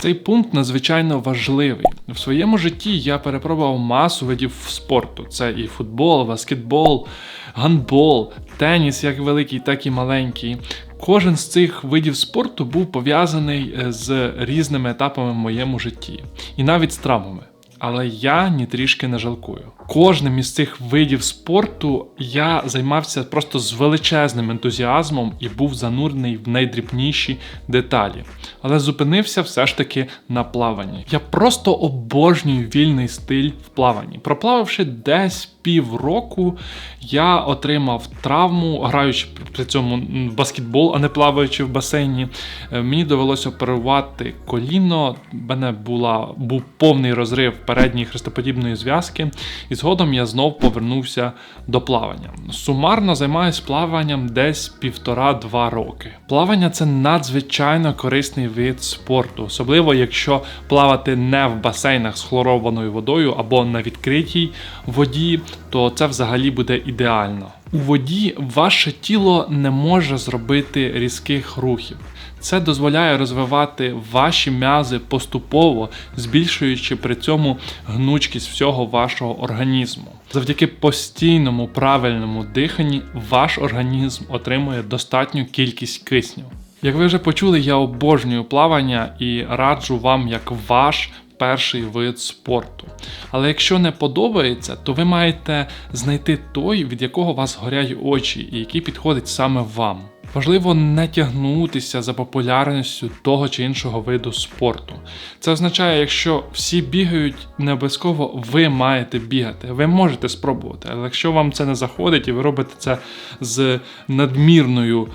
Цей пункт надзвичайно важливий. В своєму житті я перепробував масу видів спорту: це і футбол, баскетбол, гандбол, теніс, як великий, так і маленький. Кожен з цих видів спорту був пов'язаний е, з різними етапами в моєму житті, і навіть з травмами. Але я ні трішки не жалкую. Кожним із цих видів спорту я займався просто з величезним ентузіазмом і був занурений в найдрібніші деталі. Але зупинився все ж таки на плаванні. Я просто обожнюю вільний стиль в плаванні. Проплававши десь півроку, я отримав травму, граючи при цьому в баскетбол, а не плаваючи в басейні. Е, Мені довелося оперувати коліно. В мене була був повний розрив передньої хрестоподібної зв'язки, і згодом я знов повернувся до плавання. Сумарно займаюся плаванням десь півтора-два роки. Плавання це надзвичайно корисний вид спорту, особливо якщо плавати не в басейнах з хлорованою водою або на відкритій воді, то це взагалі буде ідеально. У воді ваше тіло не може зробити різких рухів. Це дозволяє розвивати ваші м'язи поступово, збільшуючи при цьому гнучкість всього вашого організму. Завдяки постійному правильному диханні ваш організм отримує достатню кількість кисню. Як ви вже почули, я обожнюю плавання і раджу вам як ваш перший вид спорту. Але якщо не подобається, то ви маєте знайти той, від якого вас горять очі, і який підходить саме вам. Важливо не тягнутися за популярністю того чи іншого виду спорту. Це означає, якщо всі бігають, не обов'язково ви маєте бігати. Ви можете спробувати, але якщо вам це не заходить і ви робите це з надмірною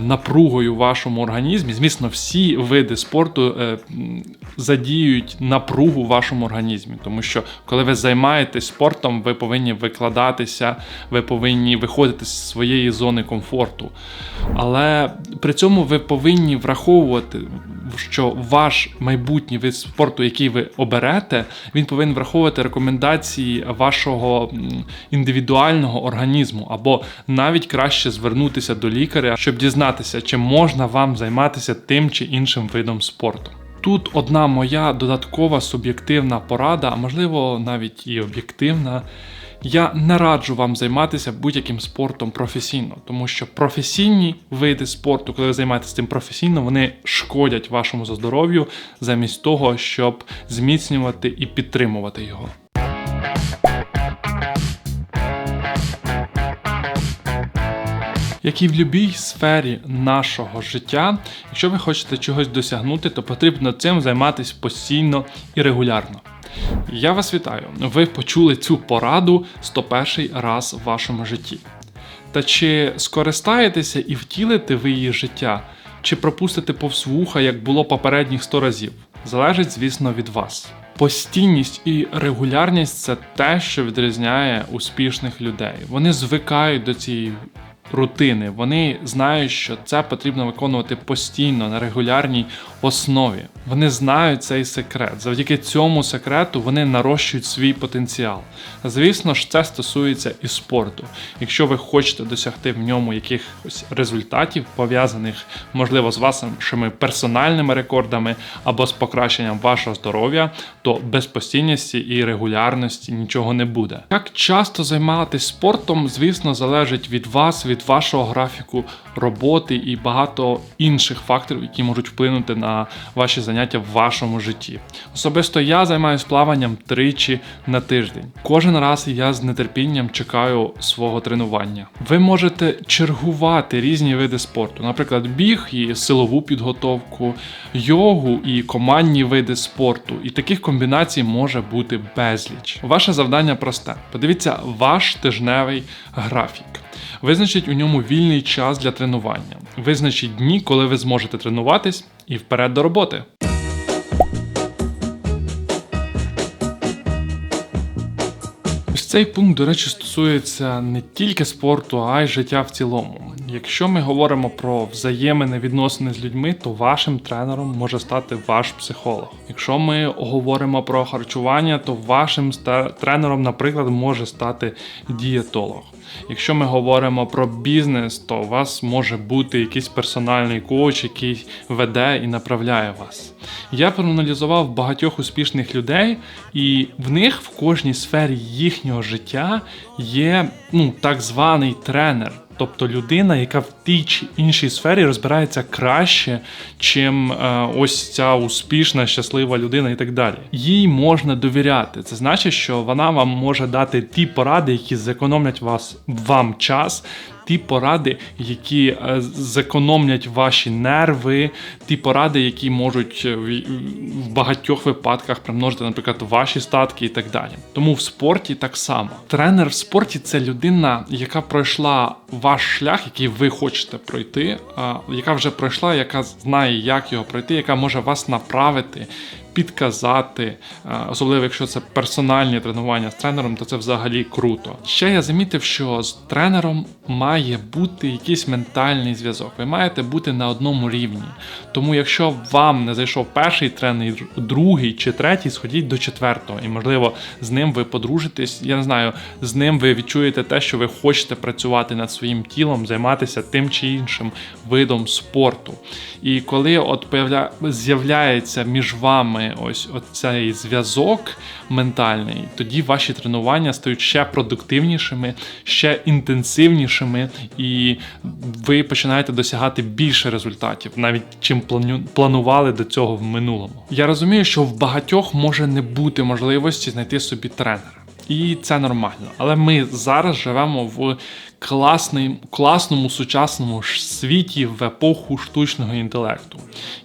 напругою в вашому організмі, звісно, всі види спорту задіють напругу в вашому організмі, тому що коли ви займаєтесь спортом, ви повинні викладатися, ви повинні виходити з своєї зони комфорту. Але при цьому ви повинні враховувати, що ваш майбутній вид спорту, який ви оберете, він повинен враховувати рекомендації вашого індивідуального організму, або навіть краще звернутися до лікаря, щоб дізнатися, чи можна вам займатися тим чи іншим видом спорту. Тут одна моя додаткова суб'єктивна порада, а можливо навіть і об'єктивна. Я не раджу вам займатися будь-яким спортом професійно, тому що професійні види спорту, коли ви займаєтеся цим професійно, вони шкодять вашому здоров'ю замість того, щоб зміцнювати і підтримувати його. Як і в будь-якій сфері нашого життя, якщо ви хочете чогось досягнути, то потрібно цим займатися постійно і регулярно. Я вас вітаю! Ви почули цю пораду 101 раз в вашому житті. Та чи скористаєтеся і втілите ви її життя, чи пропустите повз вуха, як було попередніх 100 разів? Залежить, звісно, від вас. Постійність і регулярність це те, що відрізняє успішних людей. Вони звикають до цієї рутини. Вони знають, що це потрібно виконувати постійно на регулярній основі. Вони знають цей секрет. Завдяки цьому секрету вони нарощують свій потенціал. Звісно ж, це стосується і спорту. Якщо ви хочете досягти в ньому якихось результатів, пов'язаних, можливо, з вашими персональними рекордами або з покращенням вашого здоров'я, то без постійності і регулярності нічого не буде. Як часто займатися спортом, звісно, залежить від вас, від вашого графіку роботи і багато інших факторів, які можуть вплинути на ваші заняття в вашому житті. Особисто я займаюся плаванням тричі на тиждень. Кожен раз я з нетерпінням чекаю свого тренування. Ви можете чергувати різні види спорту, наприклад, біг і силову підготовку, йогу і командні види спорту. І таких комбінацій може бути безліч. Ваше завдання просте: подивіться ваш тижневий графік. Визначіть у ньому вільний час для тренування. Визначіть дні, коли ви зможете тренуватись, і вперед до роботи. Ось Цей пункт, до речі, стосується не тільки спорту, а й життя в цілому. Якщо ми говоримо про взаємини відносини з людьми, то вашим тренером може стати ваш психолог. Якщо ми говоримо про харчування, то вашим тренером, наприклад, може стати дієтолог. Якщо ми говоримо про бізнес, то у вас може бути якийсь персональний коуч, який веде і направляє вас. Я проаналізував багатьох успішних людей, і в них в кожній сфері їхнього життя є ну, так званий тренер. Тобто людина, яка в тій чи іншій сфері розбирається краще, чим е, ось ця успішна, щаслива людина і так далі. Їй можна довіряти. Це значить, що вона вам може дати ті поради, які зекономлять вас вам час. Ті поради, які е, зекономлять ваші нерви, ті поради, які можуть е, в- в багатьох випадках примножити, наприклад, ваші статки і так далі. Тому в спорті так само. Тренер в спорті це людина, яка пройшла ваш шлях, який ви хочете пройти, яка вже пройшла, яка знає, як його пройти, яка може вас направити. Підказати, особливо якщо це персональні тренування з тренером, то це взагалі круто. Ще я замітив, що з тренером має бути якийсь ментальний зв'язок. Ви маєте бути на одному рівні. Тому, якщо вам не зайшов перший тренер, другий чи третій, сходіть до четвертого, і можливо з ним ви подружитесь. Я не знаю, з ним ви відчуєте те, що ви хочете працювати над своїм тілом, займатися тим чи іншим видом спорту. І коли от з'являється між вами ось цей зв'язок ментальний, тоді ваші тренування стають ще продуктивнішими, ще інтенсивнішими, і ви починаєте досягати більше результатів, навіть чим планували до цього в минулому. Я розумію, що в багатьох може не бути можливості знайти собі тренера. І це нормально. Але ми зараз живемо в класний, класному сучасному світі в епоху штучного інтелекту.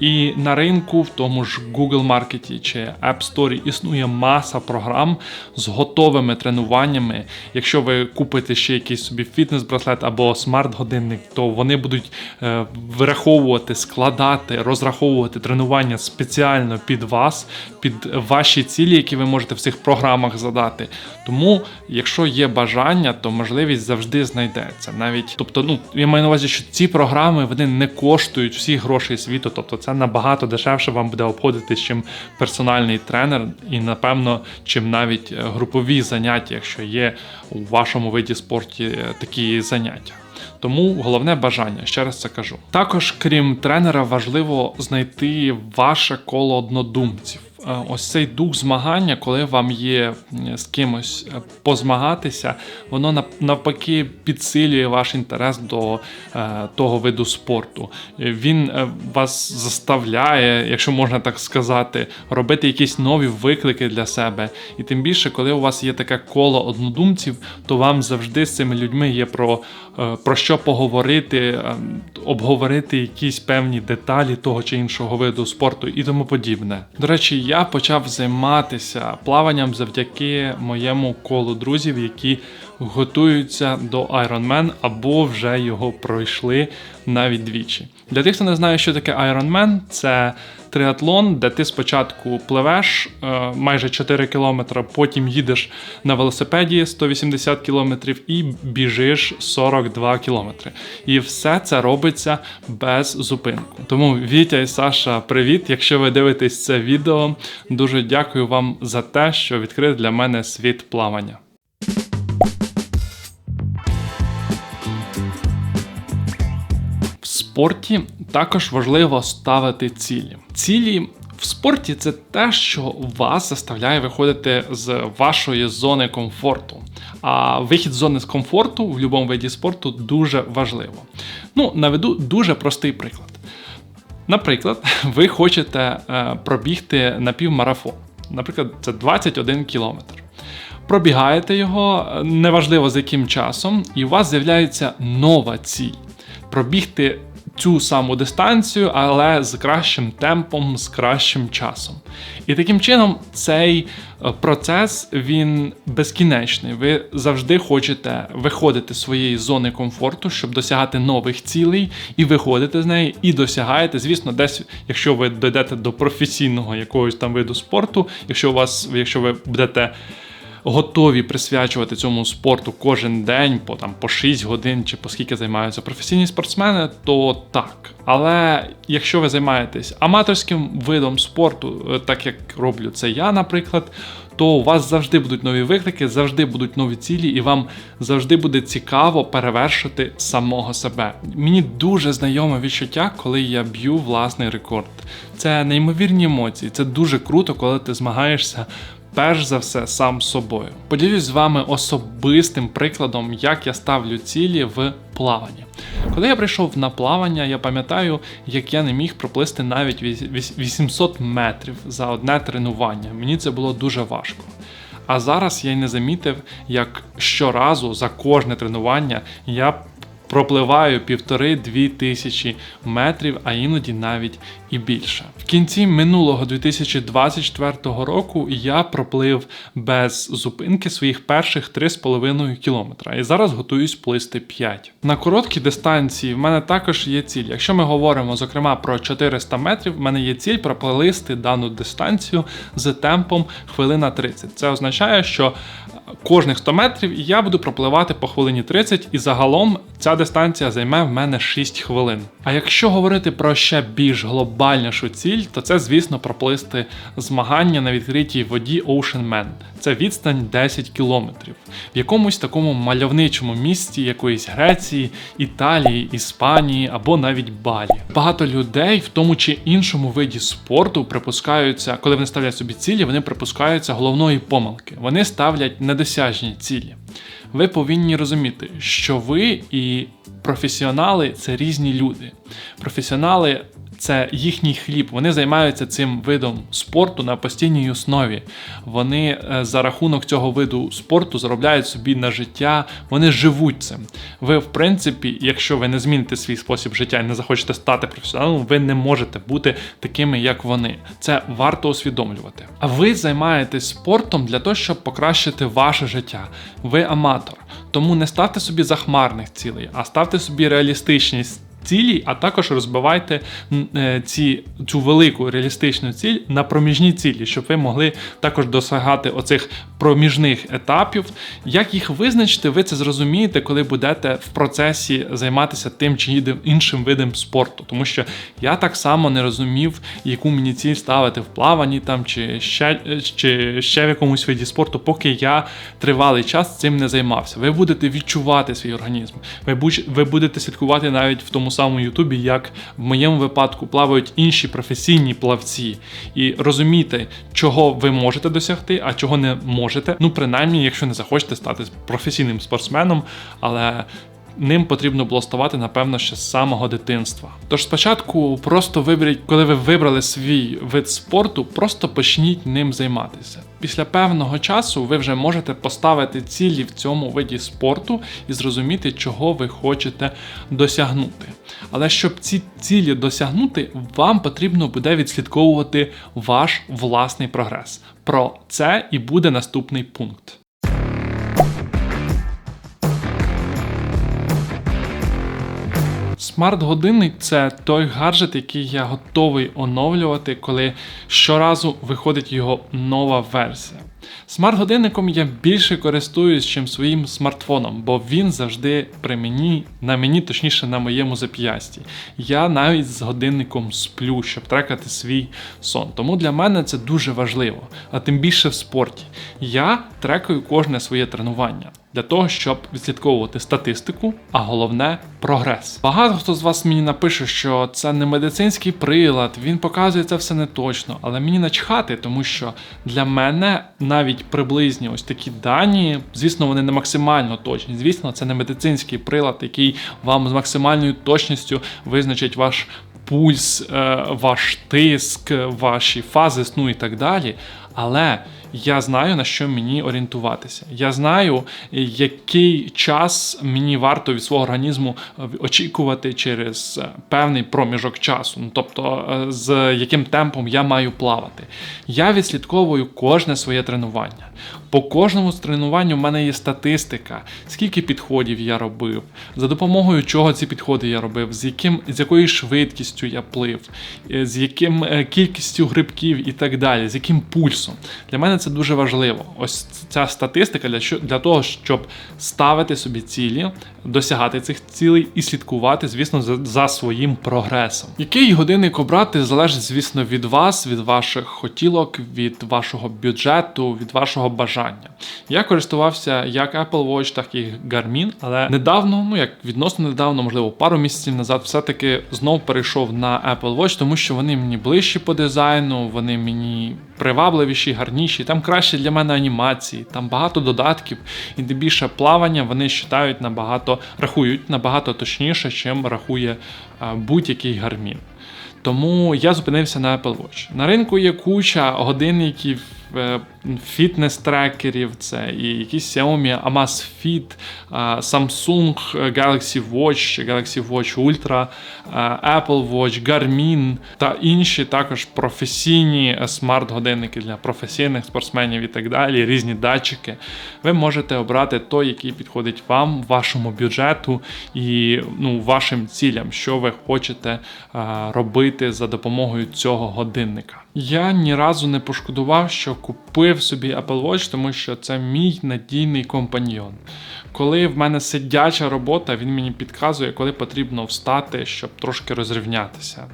І на ринку, в тому ж Google Маркеті чи App Store існує маса програм з готовими тренуваннями. Якщо ви купите ще якийсь собі фітнес-браслет або смарт-годинник, то вони будуть е, враховувати, складати, розраховувати тренування спеціально під вас, під ваші цілі, які ви можете в цих програмах задати. Тому, якщо є бажання, то можливість завжди знайдеться. Навіть, тобто, ну я маю на увазі, що ці програми вони не коштують всіх грошей світу. Тобто, це набагато дешевше вам буде обходитись, чим персональний тренер, і напевно, чим навіть е, групові заняття, якщо є у вашому виді спорту е, такі заняття. Тому головне бажання, ще раз це кажу. Також, крім тренера, важливо знайти ваше коло однодумців. Ось цей дух змагання, коли вам є з кимось е, позмагатися, воно нав- навпаки підсилює ваш інтерес до е, того виду спорту. Е, Він вас заставляє, якщо можна так сказати, робити якісь нові виклики для себе. І тим більше, коли у вас є таке коло однодумців, то вам завжди з цими людьми є про, про що поговорити, обговорити якісь певні деталі того чи іншого виду спорту і тому подібне. До речі, я почав займатися плаванням завдяки моєму колу друзів, які готуються до Ironman або вже його пройшли навіть двічі. Для тих, хто не знає, що таке Ironman, це триатлон, де ти спочатку пливеш е, майже 4 кілометри, потім їдеш на велосипеді 180 кілометрів і біжиш 42 кілометри. І все це робиться без зупинку. Тому Вітя і Саша, привіт! Якщо ви дивитесь це відео, дуже дякую вам за те, що відкрили для мене світ плавання. Спорті також важливо ставити цілі. Цілі в спорті це те, що вас заставляє виходити з вашої зони комфорту. А вихід з зони з комфорту в будь-якому виді спорту дуже важливо. Ну, наведу дуже простий приклад. Наприклад, ви хочете е, пробігти напівмарафон. Наприклад, це 21 кілометр. Пробігаєте його, е, неважливо з яким часом, і у вас з'являється нова ціль пробігти цю саму дистанцію, але з кращим темпом, з кращим часом. І таким чином цей е, процес він безкінечний. Ви завжди хочете виходити з своєї зони комфорту, щоб досягати нових цілей, і виходите з неї, і досягаєте. Звісно, десь, якщо ви дійдете до професійного якогось там виду спорту, якщо у вас, якщо ви будете готові присвячувати цьому спорту кожен день по там по 6 годин чи по скільки займаються професійні спортсмени, то так. Але якщо ви займаєтесь аматорським видом спорту, е, так як роблю це я, наприклад, то у вас завжди будуть нові виклики, завжди будуть нові цілі, і вам завжди буде цікаво перевершити самого себе. Мені дуже знайоме відчуття, коли я б'ю власний рекорд. Це неймовірні емоції, це дуже круто, коли ти змагаєшся. Перш за все, сам собою. Поділюсь з вами особистим прикладом, як я ставлю цілі в плаванні. Коли я прийшов на плавання, я пам'ятаю, як я не міг проплисти навіть віс- 800 метрів за одне тренування. Мені це було дуже важко. А зараз я й не замітив, як щоразу за кожне тренування я пропливаю півтори-дві тисячі метрів, а іноді навіть і більше. В кінці минулого 2024 року я проплив без зупинки своїх перших 3,5 кілометра і зараз готуюсь плисти 5. На короткій дистанції в мене також є ціль. Якщо ми говоримо зокрема про 400 метрів, в мене є ціль проплисти дану дистанцію з темпом хвилина 30. Це означає, що кожних 100 метрів і я буду пропливати по хвилині 30, і загалом ця дистанція займе в мене 6 хвилин. А якщо говорити про ще більш глобальнішу ціль, то це, звісно, проплисти змагання на відкритій воді Ocean Man. Це відстань 10 кілометрів в якомусь такому мальовничому місті якоїсь Греції, Італії, Іспанії або навіть Балі. Багато людей в тому чи іншому виді спорту припускаються, коли вони ставлять собі цілі, вони припускаються головної помилки. Вони ставлять недосяжні цілі. Ви повинні розуміти, що ви і професіонали це різні люди. Професіонали це їхній хліб. Вони займаються цим видом спорту на постійній основі. Вони е, за рахунок цього виду спорту заробляють собі на життя, вони живуть цим. Ви, в принципі, якщо ви не зміните свій спосіб життя і не захочете стати професіоналом, ви не можете бути такими, як вони. Це варто усвідомлювати. А ви займаєтесь спортом для того, щоб покращити ваше життя. Ви аматор. Тому не ставте собі захмарних цілей, а ставте собі реалістичні цілі, а також розбивайте е, ці, цю велику реалістичну ціль на проміжні цілі, щоб ви могли також досягати оцих проміжних етапів. Як їх визначити, ви це зрозумієте, коли будете в процесі займатися тим чи іншим- видом спорту. Тому що я так само не розумів, яку мені ціль ставити в плаванні там чи ще, чи ще в якомусь виді спорту, поки я тривалий час цим не займався. Ви будете відчувати свій організм. Ви будете слідкувати навіть в тому самому Ютубі, як в моєму випадку плавають інші професійні плавці, і розуміти, чого ви можете досягти, а чого не можете. Ну, принаймні, якщо не захочете стати професійним спортсменом, але. Ним потрібно було ставати, напевно, ще з самого дитинства. Тож спочатку просто виберіть, коли ви вибрали свій вид спорту, просто почніть ним займатися. Після певного часу ви вже можете поставити цілі в цьому виді спорту і зрозуміти, чого ви хочете досягнути. Але щоб ці цілі досягнути, вам потрібно буде відслідковувати ваш власний прогрес. Про це і буде наступний пункт. Смарт-годинник це той гаджет, який я готовий оновлювати, коли щоразу виходить його нова версія. Смарт-годинником я більше користуюсь, чим своїм смартфоном, бо він завжди при мені, на мені, точніше, на моєму зап'ясті. Я навіть з годинником сплю, щоб трекати свій сон. Тому для мене це дуже важливо, а тим більше в спорті. Я трекаю кожне своє тренування для того, щоб відслідковувати статистику, а головне прогрес. Багато хто з вас мені напише, що це не медицинський прилад, він показує це все не точно, але мені начхати, тому що для мене навіть приблизні ось такі дані, звісно, вони не максимально точні. Звісно, це не медицинський прилад, який вам з максимальною точністю визначить ваш. Пульс, е, ваш тиск, ваші фази сну і так далі. Але я знаю на що мені орієнтуватися. Я знаю, який час мені варто від свого організму е, очікувати через е, певний проміжок часу, ну тобто е, з яким темпом я маю плавати. Я відслідковую кожне своє тренування. По кожному з тренуванню в мене є статистика, скільки підходів я робив, за допомогою чого ці підходи я робив, з яким з якою швидкістю я плив, з яким кількістю грибків і так далі, з яким пульсом. Для мене це дуже важливо. Ось ця статистика для для того, щоб ставити собі цілі, досягати цих цілей і слідкувати, звісно, за, за своїм прогресом. Який годинник обрати залежить, звісно, від вас, від ваших хотілок, від вашого бюджету, від вашого бажання. Я користувався як Apple Watch, так і Garmin, але недавно, ну як відносно недавно, можливо, пару місяців назад, все-таки знов перейшов на Apple Watch, тому що вони мені ближчі по дизайну, вони мені привабливіші, гарніші. Там краще для мене анімації, там багато додатків, і тим більше плавання вони вважають набагато, рахують набагато точніше, чим рахує а, будь-який гармін. Тому я зупинився на Apple Watch. На ринку є куча годинників, е, фітнес-трекерів, це і якісь Xiaomi Amazfit, е, Samsung Galaxy Watch, Galaxy Watch Ultra, е, Apple Watch, Garmin та інші також професійні е, смарт-годинники для професійних спортсменів і так далі, різні датчики. Ви можете обрати той, який підходить вам, вашому бюджету і ну, вашим цілям, що ви хочете е, робити за допомогою цього годинника. Я ні разу не пошкодував, що купив собі Apple Watch, тому що це мій надійний компаньйон. Коли в мене сидяча робота, він мені підказує, коли потрібно встати, щоб трошки розрівнятися.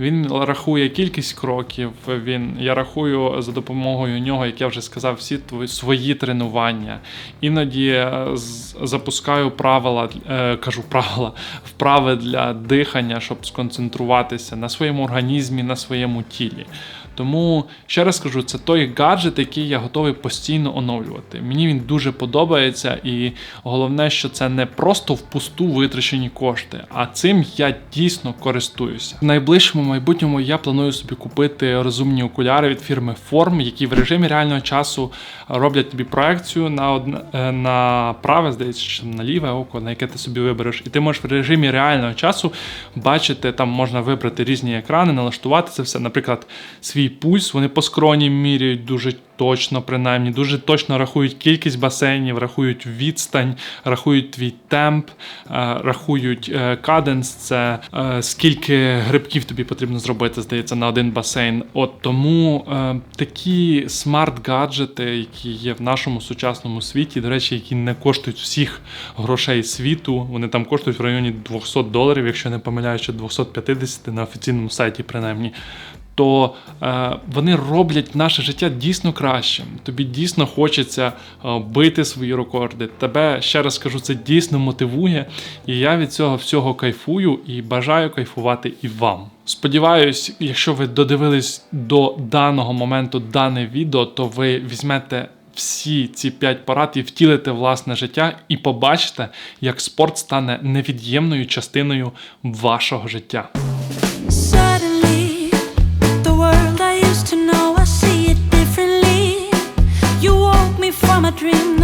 Він рахує кількість кроків. Він я рахую за допомогою нього, як я вже сказав, всі твої свої тренування. Іноді е, запускаю правила, е, кажу правила, вправи для дихання, щоб сконцентруватися на своєму організмі, на своєму тілі. Тому ще раз скажу, це той гаджет, який я готовий постійно оновлювати. Мені він дуже подобається, і головне, що це не просто впусту витрачені кошти, а цим я дійсно користуюся. В найближчому майбутньому я планую собі купити розумні окуляри від фірми Form, які в режимі реального часу роблять тобі проекцію на одне е, на праве, здається, чи на ліве око, на яке ти собі вибереш, і ти можеш в режимі реального часу бачити, там можна вибрати різні екрани, налаштувати це все. Наприклад, свій пульс, вони по скроні міряють дуже точно, принаймні, дуже точно рахують кількість басейнів, рахують відстань, рахують твій темп, е, рахують е, каденс, це е, скільки грибків тобі потрібно зробити, здається, на один басейн. От тому такі смарт-гаджети, які є в нашому сучасному світі, до речі, які не коштують всіх грошей світу, вони там коштують в районі 200 доларів, якщо не помиляюсь, чи 250 на офіційному сайті, принаймні то е, вони роблять наше життя дійсно кращим. Тобі дійсно хочеться е, бити свої рекорди. Тебе ще раз скажу, це дійсно мотивує, і я від цього всього кайфую і бажаю кайфувати і вам. Сподіваюсь, якщо ви додивились до даного моменту дане відео, то ви візьмете. Всі ці п'ять порад і втілите власне життя, і побачите, як спорт стане невід'ємною частиною вашого життя. my dream